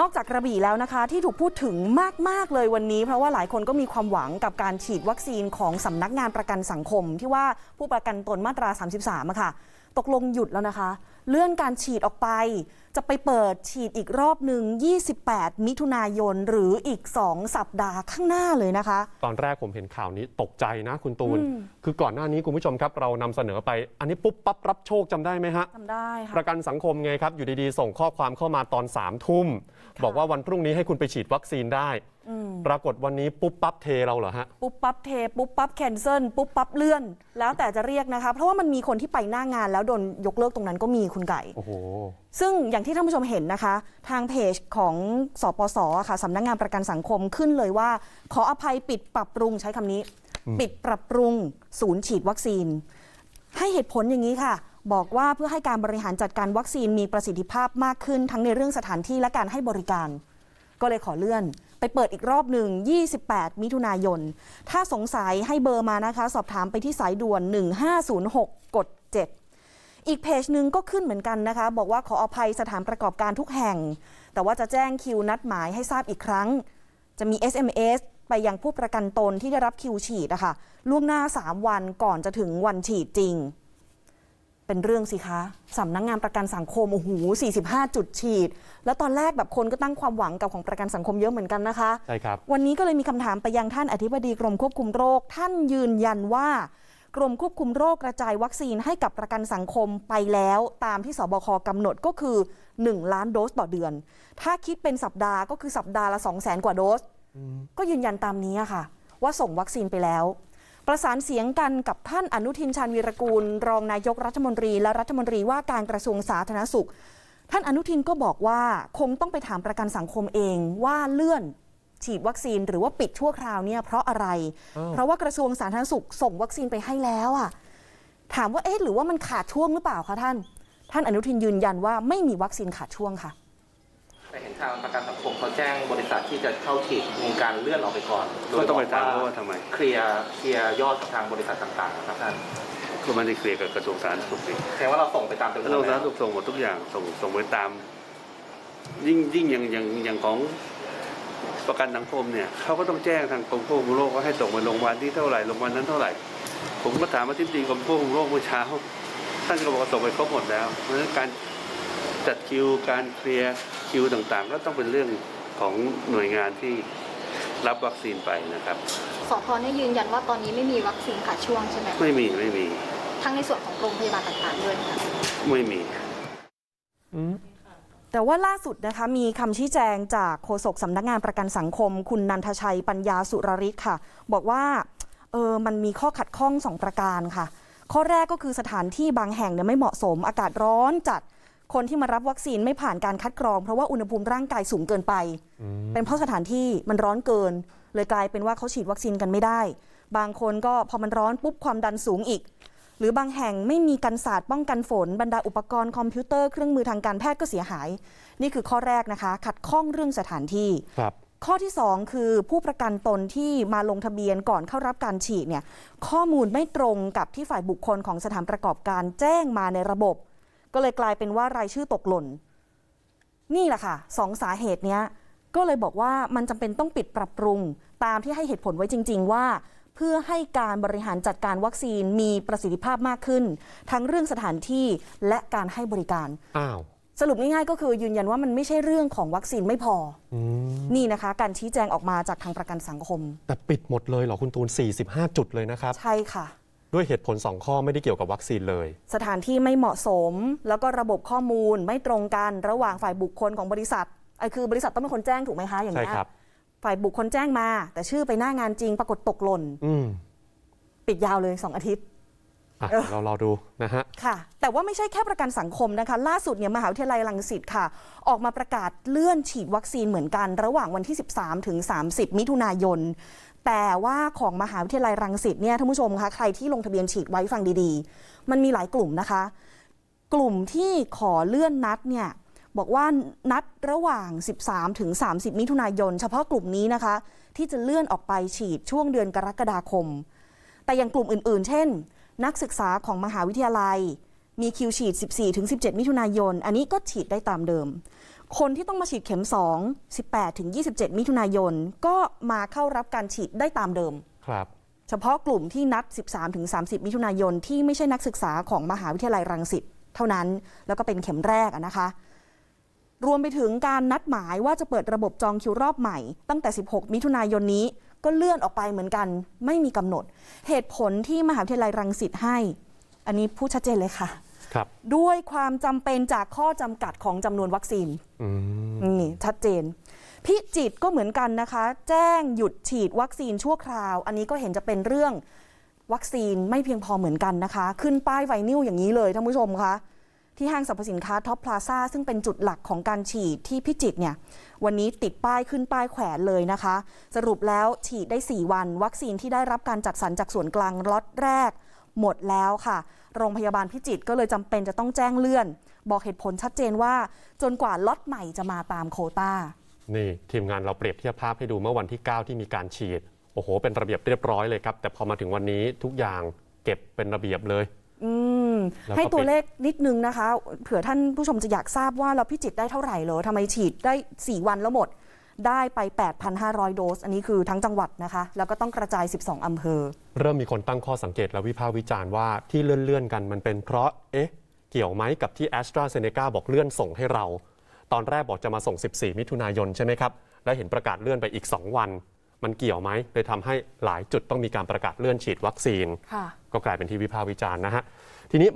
นอกจากกระบี่แล้วนะคะ ที่ถูกพูดถึงมาก ๆ เลยวันนี้ เพราะว่าหลายคนก็มีความหวังกับการฉีดวัคซีนของสำนักงานประกันสังคม ที่ว่าผู้ประกันตนมาตรา 33ะค่ะ ตกลงหยุดแล้วนะคะ เลื่อนการฉีดออกไป จะไปเปิดฉีดอีกรอบหนึ่ง 28 มิถุนายนหรืออีก 2 สัปดาห์ข้างหน้าเลยนะคะ ตอนแรกผมเห็นข่าวนี้ตกใจนะคุณตูน คือก่อนหน้านี้คุณผู้ชมครับ เรานำเสนอไป อันนี้ปุ๊บปั๊บรับโชคจำได้ไหมฮะทำได้ค่ะประกันสังคมไงครับอยู่ดีๆ ส่งข้อความเข้ามาตอน3ามทุ่มบอกว่าวันพรุ่งนี้ให้คุณไปฉีดวัคซีนได้ ปรากฏวันนี้ปุ๊บปั๊บเทเราเหรอฮะ ปุ๊บปั๊บเท ปุ๊บปั๊บแคนเซิลปุ๊บปั๊บเลื่อน แล้วแต่จะเรียกนะคะ เพราะว่ามันมีคนที่ไปหน้างานแล้วโดนยกเลิกตรงนั้นก็มีคุณไก่ โอ้โห ซึ่งอย่างที่ท่านผู้ชมเห็นนะคะ ทางเพจของสปสอะค่ะสำนักงานประกันสังคมขึ้นเลยว่า ขออภัยปิดปรับปรุงใช้คำนี้ ปิดปรับปรุง ศูนย์ฉีดวัคซีน ให้เหตุผลอย่างนี้ค่ะบอกว่าเพื่อให้การบริหารจัดการวัคซีนมีประสิทธิภาพมากขึ้น ทั้งในเรื่องสถานที่และการให้บริการ ก็เลยขอเลื่อน ไปเปิดอีกรอบหนึ่ง 28 มิถุนายน ถ้าสงสัยให้เบอร์มานะคะ สอบถามไปที่สายด่วน 1506 กด 7 อีกเพจหนึ่งก็ขึ้นเหมือนกันนะคะ บอกว่าขออภัยสถานประกอบการทุกแห่ง แต่ว่าจะแจ้งคิวนัดหมายให้ทราบอีกครั้ง จะมี SMS ไปยังผู้ประกันตนที่ได้รับคิวฉีดอะค่ะล่วงหน้า 3 วันก่อนจะถึงวันฉีดจริง เป็นเรื่องสิคะสำนักงงานประกันสังคมโอ้โห45 จุดฉีด แล้วตอนแรกแบบคนก็ตั้งความหวังกับของประกันสังคมเยอะเหมือนกันนะคะใช่ครับวันนี้ก็เลยมีคำถามไปยังท่านอธิบดีกรมควบคุมโรค ท่านยืนยันว่ากรมควบคุมโรคกระจายวัคซีนให้กับประกันสังคมไปแล้ว ตามที่สบคกำหนดก็คือ 1 ล้านโดสต่อเดือน ถ้าคิดเป็นสัปดาห์ก็คือสัปดาห์ละ 2 0 0 0 0 0 กว่าโดส ก็ยืนยันตามนี้อะค่ะ ว่าส่งวัคซีนไปแล้ว ประสานเสียงกันกับท่านอนุทินชาญวีรกูล รองนายกรัฐมนตรี และรัฐมนตรีว่าการกระทรวงสาธารณสุข ท่านอนุทินก็บอกว่าคงต้องไปถามประกันสังคมเองว่าเลื่อนฉีดวัคซีนหรือว่าปิดชั่วคราวเนี่ยเพราะอะไรอ้าวเพราะว่ากระทรวงสาธารณสุขส่งวัคซีนไปให้แล้วอะถามว่าเอ๊ะหรือว่ามันขาดช่วงหรือเปล่าคะท่าน ท่านอนุทินยืนยันว่าไม่มีวัคซีนขาดช่วงค่ะแต่เห็น ทางประกันสังคมเขาแจ้งบริษัทที่จะเข้าฉีดมีการเลื่อนออกไปก่อนก็ต้องไปถามโดเขายบว่าอกทำไม เคลียร์เคลียร์ยอดกับทางบริษัทต่างๆนะครับท่านก็ไม่ได้เคลียร์กับกระทรวงสาธารณสุขสิแสดงว่าเราส่งไปตามจำนกระทรววงนสาธารแล้วณสุขส่งหมดทุกอย่างส่งส่งไปตาม ยิ่งยิ่งอย่างอย่างอย่างของประกันสังคมเนี่ยเขาก็ต้องแจ้งทางกรมควบคุมโรคว่าให้ส่งไปโรงพยาบาลที่เท่าไหร่โรงพยาบาลนั้นเท่าไหร่ ผมก็ถามว่าทิบดีกรมควบคุมโรคเมื่อเช้าท่านก็บอกว่าส่งไปครบหมดแล้วเพราะฉะนั้นการจัดคิวการเคลียร์ คิวต่างๆ ก็ต้องเป็นเรื่องของหน่วยงานที่รับวัคซีนไปนะครับสพเนี่ยยืนยันว่าตอนนี้ไม่มีวัคซีนขาดช่วงใช่ไหมไม่มีไม่มี ทั้งในส่วนของโรงพยาบาลต่างๆด้วยค่ะไม่มีอืมแต่ว่าล่าสุดนะคะมีคำชี้แจงจากโฆษกสำนักงานประกันสังคม คุณนันทชัยปัญญาสุรริศค่ะ บอกว่าเออมันมีข้อขัดข้องสองประการค่ะ ข้อแรกก็คือสถานที่บางแห่งเนี่ยไม่เหมาะสม อากาศร้อนจัด คนที่มารับวัคซีนไม่ผ่านการคัดกรอง เพราะว่าอุณหภูมิร่างกายสูงเกินไป เป็นเพราะสถานที่มันร้อนเกิน เลยกลายเป็นว่าเขาฉีดวัคซีนกันไม่ได้ บางคนก็พอมันร้อนปุ๊บความดันสูงอีก หรือบางแห่งไม่มีกันศาสตร์ป้องกันฝนบรรดาอุปกรณ์คอมพิวเตอร์เครื่องมือทางการแพทย์ก็เสียหาย นี่คือข้อแรกนะคะ ขัดข้องเรื่องสถานที่ครับข้อที่ 2 คือผู้ประกันตนที่มาลงทะเบียนก่อนเข้ารับการฉีดเนี่ยข้อมูลไม่ตรงกับที่ฝ่ายบุคคลของสถานประกอบการแจ้งมาในระบบ ก็เลยกลายเป็นว่ารายชื่อตกหล่น นี่แหละค่ะสองสาเหตุเนี้ยก็เลยบอกว่ามันจำเป็นต้องปิดปรับปรุง ตามที่ให้เหตุผลไว้จริง ๆ ว่า เพื่อให้การบริหารจัดการวัคซีนมีประสิทธิภาพมากขึ้น ทั้งเรื่องสถานที่และการให้บริการอ้าวสรุปง่ายๆก็คือยืนยันว่ามันไม่ใช่เรื่องของวัคซีนไม่พออืมนี่นะคะ การชี้แจงออกมาจากทางประกันสังคม แต่ปิดหมดเลยเหรอคุณตูน 45 จุดเลยนะครับ ใช่ค่ะ ด้วยเหตุผล 2 ข้อไม่ได้เกี่ยวกับวัคซีนเลย สถานที่ไม่เหมาะสม แล้วก็ระบบข้อมูลไม่ตรงกันระหว่างฝ่ายบุคคลของบริษัทไอ้คือบริษัทต้องเป็นคนแจ้งถูกไหมคะอย่างใช่เงี้ยครับฝ่ายบุคคลแจ้งมา แต่ชื่อไปหน้างานจริงปรากฏตกหล่นอืมปิดยาวเลย2อาทิตย์อะเออเรารอดูนะฮะ ค่ะ แต่ว่าไม่ใช่แค่ประกันสังคมนะคะ ล่าสุดเนี่ยมหาวิทยาลัยรังสิตค่ะ ออกมาประกาศเลื่อนฉีดวัคซีนเหมือนกัน ระหว่างวันที่ 13 ถึง 30 มิถุนายน แต่ว่าของมหาวิทยาลัยรังสิตเนี่ยท่านผู้ชมคะใครที่ลงทะเบียนฉีดไว้ฟังดีๆ มันมีหลายกลุ่มนะคะ กลุ่มที่ขอเลื่อนนัดเนี่ยบอกว่านัดระหว่าง 13ถึง30 มิถุนายน เฉพาะกลุ่มนี้นะคะ ที่จะเลื่อนออกไปฉีดช่วงเดือนกรกฎาคม แต่อย่างกลุ่มอื่น ๆ เช่น นักศึกษาของมหาวิทยาลัย มีคิวฉีด 14ถึง17 มิถุนายน อันนี้ก็ฉีดได้ตามเดิม คนที่ต้องมาฉีดเข็ม 2 18 ถึง 27 มิถุนายน ก็มาเข้ารับการฉีดได้ตามเดิม ครับ เฉพาะกลุ่มที่นัด 13 ถึง 30 มิถุนายน ที่ไม่ใช่นักศึกษาของมหาวิทยาลัยรังสิตเท่านั้น แล้วก็เป็นเข็มแรกอะนะคะ รวมไปถึงการนัดหมายว่าจะเปิดระบบจองคิวรอบใหม่ ตั้งแต่ 16 มิถุนายนนี้ ก็เลื่อนออกไปเหมือนกัน ไม่มีกำหนด เหตุผลที่มหาวิทยาลัยรังสิตให้ อันนี้พูดชัดเจนเลยค่ะครับ ด้วยความจำเป็นจากข้อจำกัดของจำนวนวัคซีนอืมนี่ชัดเจน พิจิตรก็เหมือนกันนะคะ แจ้งหยุดฉีดวัคซีนชั่วคราว อันนี้ก็เห็นจะเป็นเรื่องวัคซีนไม่เพียงพอเหมือนกันนะคะ ขึ้นป้ายไวนิลอย่างนี้เลยท่านผู้ชมคะที่ห้างสรรพสินค้าท็อปพลาซ่าซึ่งเป็นจุดหลักของการฉีดที่พิจิตรเนี่ย วันนี้ติดป้ายขึ้นป้ายแขวนเลยนะคะ สรุปแล้วฉีดได้ 4 วัน วัคซีนที่ได้รับการจัดสรรจากส่วนกลางล็อตแรก หมดแล้วค่ะ โรงพยาบาลพิจิตรก็เลยจำเป็นจะต้องแจ้งเลื่อน บอกเหตุผลชัดเจนว่าจนกว่าล็อตใหม่จะมาตามโควตานี่ทีมงานเราเปรียบเทียบภาพให้ดูเมื่อวันที่ 9 ที่มีการฉีด โอ้โห เป็นระเบียบเรียบร้อยเลยครับ แต่พอมาถึงวันนี้ทุกอย่างเก็บเป็นระเบียบเลย อืม แล้วก็ให้ตัวปิดเลขนิดนึงนะคะ เผื่อท่านผู้ชมจะอยากทราบว่าเราพิจิตรได้เท่าไหร่เหรอทำไมฉีดได้ 4 วันแล้วหมด ได้ไป 8,500 โดส อันนี้คือทั้งจังหวัดนะคะ แล้วก็ต้องกระจาย 12 อำเภอ เริ่มมีคนตั้งข้อสังเกตและวิพากษ์วิจารณ์ว่าที่เลื่อนๆกันมันเป็นเพราะ เอ๊ะ เกี่ยวไหมกับที่ a s t r a z เซ e c a บอกเลื่อนส่งให้เรา ตอนแรกบอกจะมาส่ง 14 มิถุนายนใช่ไหมครับ แล้วเห็นประกาศเลื่อนไปอีก 2 วัน มันเกี่ยวไหมเลยทำให้หลายจุดต้องมีการประกาศเลื่อนฉีดวัคซีนค่ะก็กลายเป็นที่วิพากษ์วิจารณ์นะฮะ ทีนี้